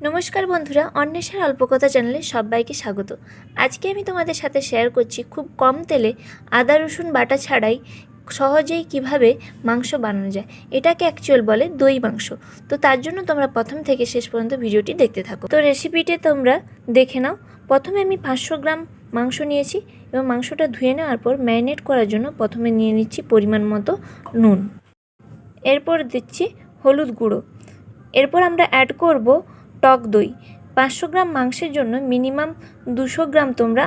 নমস্কার বন্ধুরা, অন্বেষার অল্পকথা চ্যানেলে সবাইকে স্বাগত। আজকে আমি তোমাদের সাথে শেয়ার করছি খুব কম তেলে আদা, রসুন, বাটা ছাড়াই সহজেই কীভাবে মাংস বানানো যায়। এটাকে অ্যাকচুয়াল বলে দই মাংস। তো তার জন্য তোমরা প্রথম থেকে শেষ পর্যন্ত ভিডিওটি দেখতে থাকো। তো রেসিপিটি তোমরা দেখে নাও। প্রথমে আমি পাঁচশো গ্রাম মাংস নিয়েছি এবং মাংসটা ধুয়ে নেওয়ার পর ম্যারিনেট করার জন্য প্রথমে নিয়ে নিচ্ছি পরিমাণ মতো নুন। এরপর দিচ্ছি হলুদ গুঁড়ো। এরপর আমরা অ্যাড করব টক দই। পাঁচশো গ্রাম মাংসের জন্য মিনিমাম দুশো গ্রাম তোমরা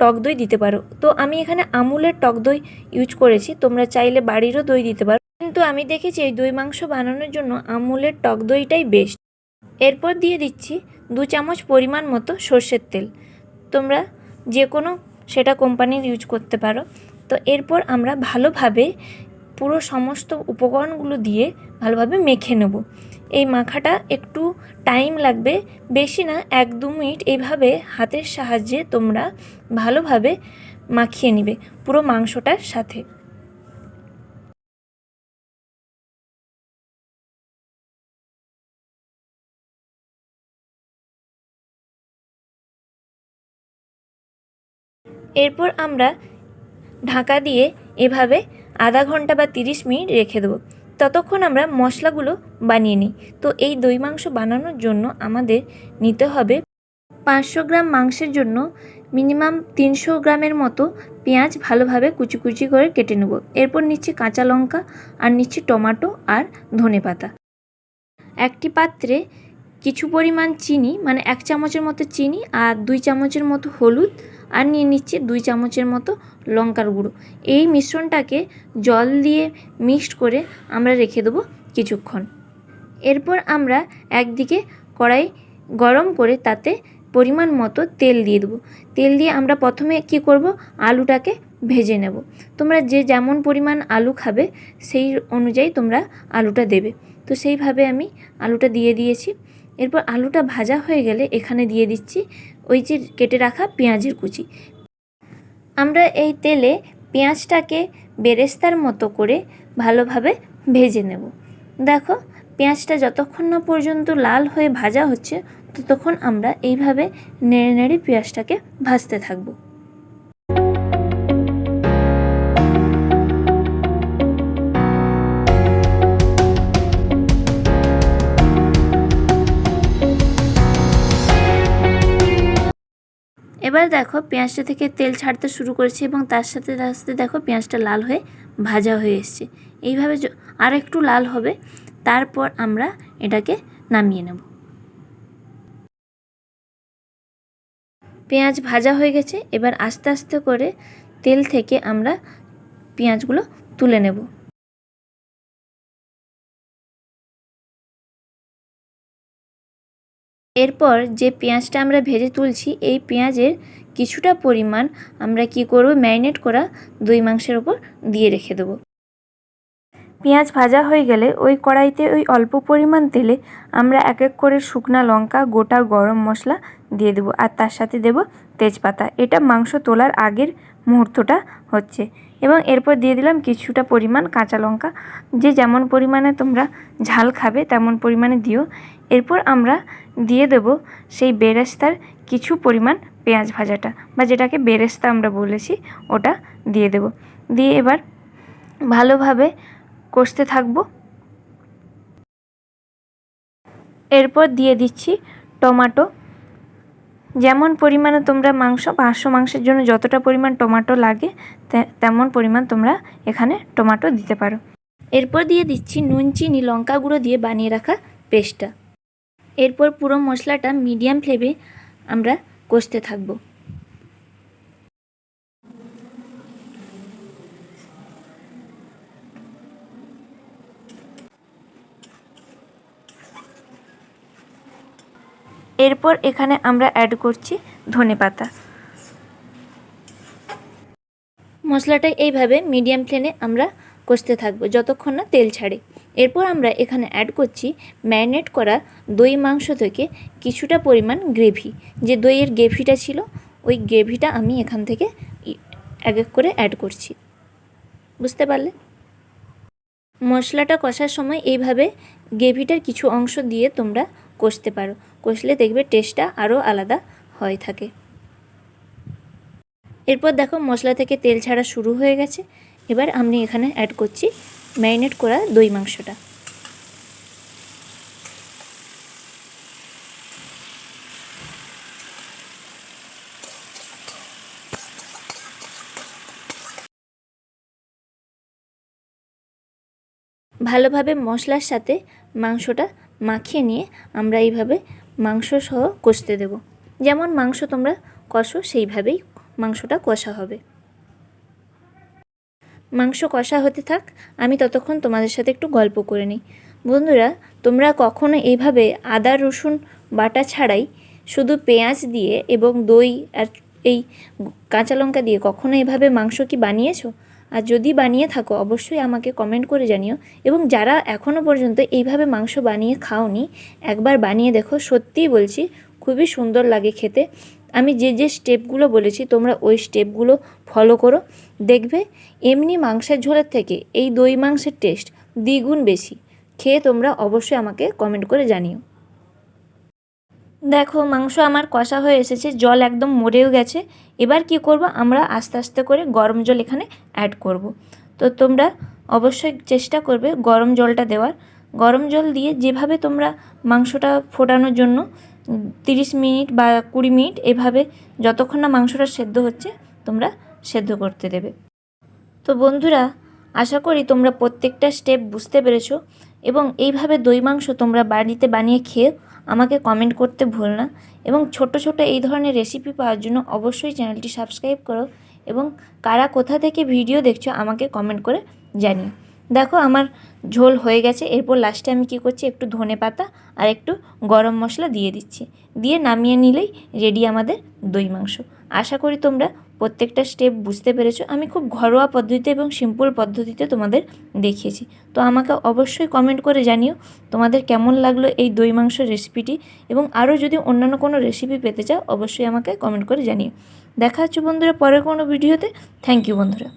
টক দই দিতে পারো। তো আমি এখানে আমুলের টক দই ইউজ করেছি, তোমরা চাইলে বাড়িরও দই দিতে পারো। কিন্তু আমি দেখেছি এই দই মাংস বানানোর জন্য আমুলের টক দইটাই বেস্ট এরপর দিয়ে দিচ্ছি দু চামচ পরিমাণ মতো সর্ষের তেল। তোমরা যে কোনো সেটা কোম্পানির ইউজ করতে পারো। তো এরপর আমরা ভালোভাবে পুরো সমস্ত উপকরণগুলো দিয়ে ভালোভাবে মেখে নেব। এই মাখাটা একটু টাইম লাগবে, বেশি না, এক দু মিনিট এইভাবে হাতের সাহায্যে তোমরা ভালোভাবে মাখিয়ে নিবে পুরো মাংসটার সাথে। এরপর আমরা ঢাকা দিয়ে এভাবে আধা ঘণ্টা বা তিরিশ মিনিট রেখে দেবো। ততক্ষণ আমরা মশলাগুলো বানিয়ে নিই। তো এই দই মাংস বানানোর জন্য আমাদের নিতে হবে পাঁচশো গ্রাম মাংসের জন্য মিনিমাম তিনশো গ্রামের মতো পেঁয়াজ ভালোভাবে কুচি কুচি করে কেটে নেব। এরপর নিচ্ছি কাঁচা লঙ্কা আর নিচ্ছি টমাটো আর ধনে পাতা। একটি পাত্রে কিছু পরিমাণ চিনি মানে এক চামচের মতো চিনি আর দুই চামচের মতো হলুদ আর নিয়ে নিচ্ছি দুই চামচের মতো লঙ্কার গুঁড়ো। এই মিশ্রণটাকে জল দিয়ে মিক্সড করে আমরা রেখে দেবো কিছুক্ষণ। এরপর আমরা একদিকে কড়াই গরম করে তাতে পরিমাণ মতো তেল দিয়ে দেবো। তেল দিয়ে আমরা প্রথমে কি করব? আলুটাকে ভেজে নেব। তোমরা যে যেমন পরিমাণ আলু খাবে, সেই অনুযায়ী তোমরা আলুটা দেবে। তো সেইভাবে আমি আলুটা দিয়ে দিয়েছি। এরপর আলুটা ভাজা হয়ে গেলে এখানে দিয়ে দিচ্ছি ওই যে কেটে রাখা পেঁয়াজের কুচি। আমরা এই তেলে পেঁয়াজটাকে বেরেস্তার মতো করে ভালোভাবে ভেজে নেব। দেখো, পেঁয়াজটা যতক্ষণ না পর্যন্ত লাল হয়ে ভাজা হচ্ছে, ততক্ষণ আমরা এইভাবে নেড়ে নেড়ে পেঁয়াজটাকে ভাজতে থাকব। এবার দেখো পেঁয়াজটা থেকে তেল ছাড়তে শুরু করেছে এবং তার সাথে সাথে দেখো পেঁয়াজটা লাল হয়ে ভাজা হয়ে এসছে। এইভাবে আর একটু লাল হবে, তারপর আমরা এটাকে নামিয়ে নেব। পেঁয়াজ ভাজা হয়ে গেছে, এবার আস্তে আস্তে করে তেল থেকে আমরা পেঁয়াজগুলো তুলে নেব। এরপর যে পেঁয়াজটা আমরা ভেজে তুলছি, এই পেঁয়াজের কিছুটা পরিমাণ আমরা কি করব? ম্যারিনেট করা দই মাংসের ওপর দিয়ে রেখে দেবো। পেঁয়াজ ভাজা হয়ে গেলে ওই কড়াইতে ওই অল্প পরিমাণ তেলে আমরা এক এক করে শুকনা লঙ্কা, গোটা গরম মশলা দিয়ে দেবো। আর তার সাথে দেব তেজপাতা। এটা মাংস তোলার আগের মুহূর্তটা হচ্ছে। এবং এরপর দিয়ে দিলাম কিছুটা পরিমাণ কাঁচা লঙ্কা। যে যেমন পরিমাণে তোমরা ঝাল খাবে, তেমন পরিমাণে দিও। এরপর আমরা দিয়ে দেব সেই বেরেস্তার কিছু পরিমাণ পেঁয়াজ ভাজাটা, বা যেটাকে বেরেস্তা আমরা বলেছি, ওটা দিয়ে দেব। দিয়ে এবার ভালোভাবে কষতে থাকব। এরপর দিয়ে দিচ্ছি টমাটো। যেমন পরিমাণে তোমরা মাংস, পাঁচশো মাংসের জন্য যতটা পরিমাণ টমাটো লাগে তেমন পরিমাণ তোমরা এখানে টমাটো দিতে পারো। এরপর দিয়ে দিচ্ছি নুন, চিনি, লঙ্কা গুঁড়ো দিয়ে বানিয়ে রাখা পেস্টটা। এরপর পুরো মশলাটা মিডিয়াম ফ্লেমে আমরা কষতে থাকব। এরপর এখানে আমরা অ্যাড করছি ধনে পাতা। মশলাটা এইভাবে মিডিয়াম ফ্লেমে আমরা কষতে থাকব, যতক্ষণ না তেল ছাড়ে। এরপর আমরা এখানে অ্যাড করছি ম্যারিনেট করা দই মাংস থেকে কিছুটা পরিমাণ গ্রেভি যে দইয়ের গ্রেভিটা ছিল, ওই গ্রেভিটা আমি এখান থেকে এক এক করে অ্যাড করছি। বুঝতে পারলে? মশলাটা কষার সময় এইভাবে গ্রেভিটার কিছু অংশ দিয়ে তোমরা কষতে পারো। কষলে দেখবে টেস্টটা আরও আলাদা হয়ে থাকে। এরপর দেখো মশলা থেকে তেল ছাড়া শুরু হয়ে গেছে। এবার আমি এখানে অ্যাড করছি ম্যারিনেট করা দই মাংসটা। ভালোভাবে মশলার সাথে মাংসটা মাখিয়ে নিয়ে আমরা এইভাবে মাংস সহ কষতে দেব। যেমন মাংস তোমরা কষো, সেইভাবেই মাংসটা কষা হবে। মাংস কষা হতে থাক, আমি ততক্ষণ তোমাদের সাথে একটু গল্প করে নিই। বন্ধুরা, তোমরা কখনো এইভাবে আদা, রসুন বাটা ছাড়াই শুধু পেঁয়াজ দিয়ে এবং দই আর এই কাঁচা লঙ্কা দিয়ে কখনো এভাবে মাংস কি বানিয়েছো? আর যদি বানিয়ে থাকো, অবশ্যই আমাকে কমেন্ট করে জানিও। এবং যারা এখনও পর্যন্ত এইভাবে মাংস বানিয়ে খাওনি, একবার বানিয়ে দেখো, সত্যিই বলছি, খুবই সুন্দর লাগে খেতে। আমি যে যে স্টেপগুলো বলেছি, তোমরা ওই স্টেপগুলো ফলো করো। দেখবে, এমনি মাংসের ঝোলের থেকে এই দই মাংসের টেস্ট দ্বিগুণ বেশি। খেয়ে তোমরা অবশ্যই আমাকে কমেন্ট করে জানিও। দেখো, মাংস আমার কষা হয়ে এসেছে, জল একদম মরেও গেছে। এবার কি করব? আমরা আস্তে আস্তে করে গরম জল এখানে অ্যাড করব। তো তোমরা অবশ্যই চেষ্টা করবে গরম জলটা দেওয়ার। গরম জল দিয়ে যেভাবে তোমরা মাংসটা ফোটানোর জন্য তিরিশ মিনিট বা কুড়ি মিনিট এভাবে যতক্ষণ না মাংসটা সেদ্ধ হচ্ছে, তোমরা সেদ্ধ করতে দেবে। তো বন্ধুরা, আশা করি তোমরা প্রত্যেকটা স্টেপ বুঝতে পেরেছ এবং এইভাবে দই মাংস তোমরা বাড়িতে বানিয়ে খেয়ে আমাকে কমেন্ট করতে ভুল না। এবং ছোট ছোট এই ধরনের রেসিপি পাওয়ার জন্য অবশ্যই চ্যানেলটি সাবস্ক্রাইব করো এবং কারা কোথা থেকে ভিডিও দেখছ আমাকে কমেন্ট করে জানিও। দেখো আমার ঝোল হয়ে গেছে, এরপর লাস্টে আমি কী করছি, একটু ধনে পাতা আর একটু গরম মশলা দিয়ে দিচ্ছি। দিয়ে নামিয়ে নিলেই রেডি আমাদের দই মাংস। আশা করি তোমরা প্রত্যেকটা স্টেপ বুঝতে পেরেছ? আমি খুব ঘরোয়া পদ্ধতিতে এবং সিম্পল পদ্ধতিতে তোমাদের দেখিয়েছি। তো আমাকে অবশ্যই কমেন্ট করে জানিও তোমাদের কেমন লাগল এই দই মাংস রেসিপিটি এবং আরও যদি অন্যান্য কোনো রেসিপি পেতে চাও, অবশ্যই আমাকে কমেন্ট করে জানিও। দেখা হচ্ছে বন্ধুরা পরের কোনো ভিডিওতে থ্যাংক ইউ বন্ধুরা।